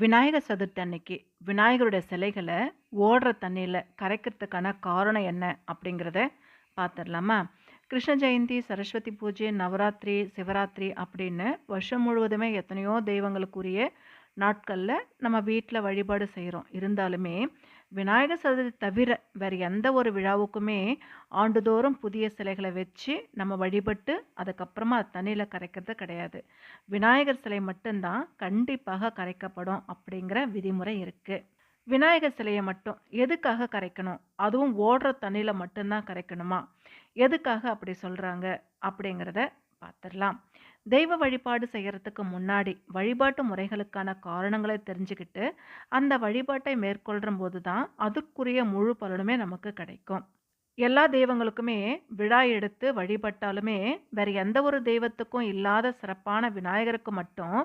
விநாயகர் சதுர்த்தி அன்னைக்கு விநாயகருடைய சிலைகளை ஓடுற தண்ணியில் கரைக்கிறதுக்கான காரணம் என்ன அப்படிங்கிறத பார்த்துடலாமா கிருஷ்ண ஜெயந்தி சரஸ்வதி பூஜை நவராத்திரி சிவராத்திரி அப்படின்னு வருஷம் முழுவதுமே எத்தனையோ தெய்வங்களுக்குரிய நாட்களில் நம்ம வீட்டில் வழிபாடு செய்கிறோம் இருந்தாலுமே விநாயகர் சதுர்த்தி தவிர வேறு எந்த ஒரு விழாவுக்குமே ஆண்டுதோறும் புதிய சிலைகளை வச்சு நம்ம வழிபட்டு அதுக்கப்புறமா அது தண்ணியில் கரைக்கிறது கிடையாது. விநாயகர் சிலை மட்டும்தான் கண்டிப்பாக கரைக்கப்படும் அப்படிங்கிற விதிமுறை இருக்குது விநாயகர் சிலையை மட்டும் எதுக்காக கரைக்கணும்? அதுவும் ஓடுற தண்ணியில் மட்டும்தான் கரைக்கணுமா? எதுக்காக அப்படி சொல்கிறாங்க அப்படிங்கிறத பார்த்துடலாம் தெய்வ வழிபாடு செய்கிறதுக்கு முன்னாடி வழிபாட்டு முறைகளுக்கான காரணங்களை தெரிஞ்சுக்கிட்டு அந்த வழிபாட்டை மேற்கொள்கிற போது தான் அதுக்குரிய முழு பலனுமே நமக்கு கிடைக்கும். எல்லா தெய்வங்களுக்குமே விழா எடுத்து வழிபட்டாலுமே வேறு எந்த ஒரு தெய்வத்துக்கும் இல்லாத சிறப்பான விநாயகருக்கு மட்டும்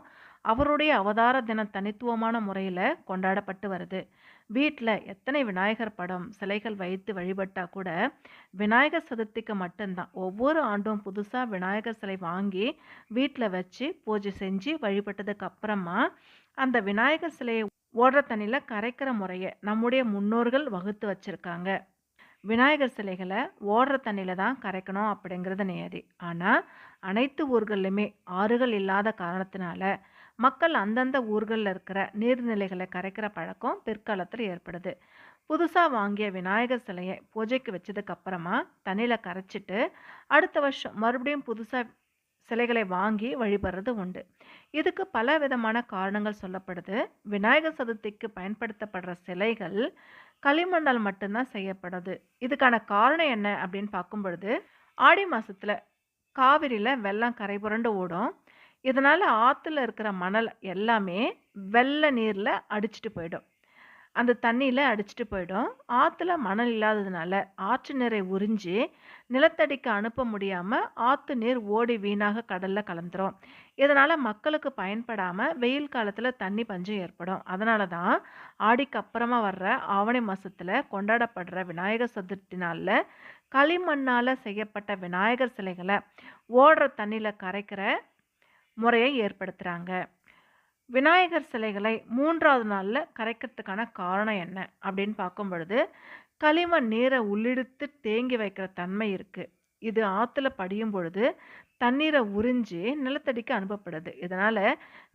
அவருடைய அவதார தினம் தனித்துவமான முறையில் கொண்டாடப்பட்டு வருது. வீட்டில் எத்தனை விநாயகர் படம் சிலைகள் வைத்து வழிபட்டால் கூட விநாயகர் சதுர்த்திக்கு மட்டும்தான். ஒவ்வொரு ஆண்டும் புதுசாக விநாயகர் சிலை வாங்கி வீட்டில் வச்சு பூஜை செஞ்சு வழிபட்டதுக்கு அப்புறமா அந்த விநாயகர் சிலையை ஓடுற தண்ணியில் கரைக்கிற முறையை நம்முடைய முன்னோர்கள் வகுத்து வச்சுருக்காங்க. விநாயகர் சிலைகளை ஓடுற தண்ணியில் தான் கரைக்கணும் அப்படிங்கிறது நியதி. ஆனால் அனைத்து ஊர்கள்லையுமே ஆறுகள் இல்லாத காரணத்தினால மக்கள் அந்தந்த ஊர்களில் இருக்கிற நீர்நிலைகளை கரைக்கிற பழக்கம் பிற்காலத்தில் ஏற்படுது. புதுசாக வாங்கிய விநாயகர் சிலையை பூஜைக்கு வச்சதுக்கப்புறமா தண்ணியில் கரைச்சிட்டு அடுத்த வருஷம் மறுபடியும் புதுசாக சிலைகளை வாங்கி வழிபடுறது உண்டு. இதுக்கு பல விதமான காரணங்கள் சொல்லப்படுது. விநாயகர் சதுர்த்திக்கு பயன்படுத்தப்படுற சிலைகள் களிமண்ணால் மட்டும்தான் செய்யப்படுது. இதுக்கான காரணம் என்ன அப்படின்னு பார்க்கும் பொழுது ஆடி மாதத்தில் காவிரியில் வெள்ளம் கரை புரண்டு ஓடும். இதனால் ஆற்றுல இருக்கிற மணல் எல்லாமே வெள்ளை நீரில் அடிச்சிட்டு போயிடும். அந்த தண்ணியில் அடிச்சிட்டு போயிடும். ஆற்றுல மணல் இல்லாததுனால ஆற்று நீரை உறிஞ்சி நிலத்தடிக்கு அனுப்ப முடியாமல் ஆற்று நீர் ஓடி வீணாக கடலில் கலந்துரும். இதனால் மக்களுக்கு பயன்படாமல் வெயில் காலத்தில் தண்ணி பஞ்சம் ஏற்படும். அதனால தான் ஆடிக்கு அப்புறமா வர்ற ஆவணி மாதத்தில் கொண்டாடப்படுற விநாயகர் சதுர்த்தி நாளில் களிமண்ணால் செய்யப்பட்ட விநாயகர் சிலைகளை ஓடுற தண்ணியில் கரைக்கிற முறையை ஏற்படுத்துகிறாங்க விநாயகர் சிலைகளை மூன்றாவது நாளில் கரைக்கிறதுக்கான காரணம் என்ன? அப்படின்னு பார்க்கும் பொழுது களிமண் நீரை உள்ளிடுத்து தேங்கி வைக்கிற தன்மை இருக்குது இது ஆற்றுல படியும் பொழுது தண்ணீரை உறிஞ்சி நிலத்தடிக்கு அனுப்பப்படுது. இதனால்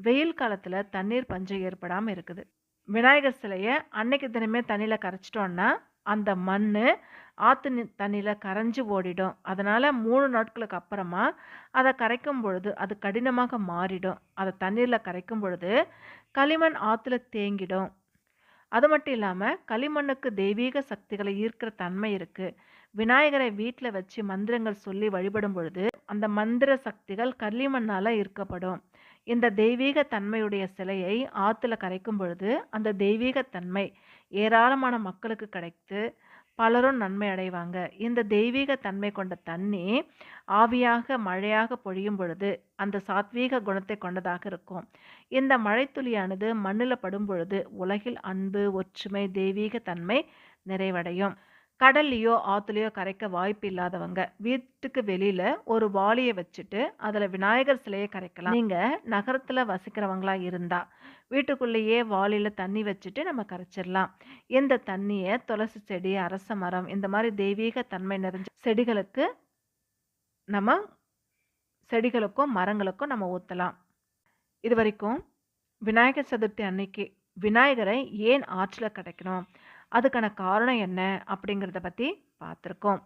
வெயில் காலத்தில் தண்ணீர் பஞ்சம் ஏற்படாமல் இருக்குது. விநாயகர் சிலையை அன்னைக்கு தினமே தண்ணியில் கரைச்சிட்டோன்னா அந்த மண் ஆற்று தண்ணியில் கரைஞ்சி ஓடிடும். அதனால் மூணு நாட்களுக்கு அப்புறமா அதை கரைக்கும் பொழுது அது கடினமாக மாறிடும். அதை தண்ணீரில் கரைக்கும் பொழுது களிமண் ஆற்றுல தேங்கிடும். அது மட்டும் இல்லாமல் களிமண்ணுக்கு தெய்வீக சக்திகளை ஈர்க்கிற தன்மை இருக்குது விநாயகரை வீட்டில் வச்சு மந்திரங்கள் சொல்லி வழிபடும் பொழுது அந்த மந்திர சக்திகள் களிமண்ணால் ஈர்க்கப்படும். இந்த தெய்வீக தன்மையுடைய சிலையை ஆற்றுல கரைக்கும் பொழுது அந்த தெய்வீக தன்மை ஏராளமான மக்களுக்கு கிடைத்து பலரும் நன்மை அடைவாங்க. இந்த தெய்வீக தன்மை கொண்ட தண்ணி ஆவியாக மழையாக பொழியும் பொழுது அந்த சாத்வீக குணத்தை கொண்டதாக இருக்கும். இந்த மழைத்துளியானது மண்ணில் படும் பொழுது உலகில் அன்பு ஒற்றுமை தெய்வீக தன்மை நிறைவடையும். கடல்லையோ ஆற்றுலையோ கரைக்க வாய்ப்பு இல்லாதவங்க வீட்டுக்கு வெளியில் ஒரு வாளியை வச்சுட்டு அதில் விநாயகர் சிலையை கரைக்கலாம். நீங்கள் நகரத்தில் வசிக்கிறவங்களா இருந்தால் வீட்டுக்குள்ளேயே வாளியில் தண்ணி வச்சுட்டு நம்ம கரைச்சிடலாம். இந்த தண்ணியை துளசி செடி அரச மரம் இந்த மாதிரி தெய்வீக தன்மை நிறைஞ்ச செடிகளுக்கு நம்ம செடிகளுக்கும் மரங்களுக்கும் நம்ம ஊற்றலாம் இது வரைக்கும் விநாயகர் சதுர்த்தி அன்னைக்கு விநாயகரை ஏன் ஆற்றில் கிடைக்கணும் அதுக்கான காரணம் என்ன அப்படிங்கிறத பற்றி பார்த்துருக்கோம்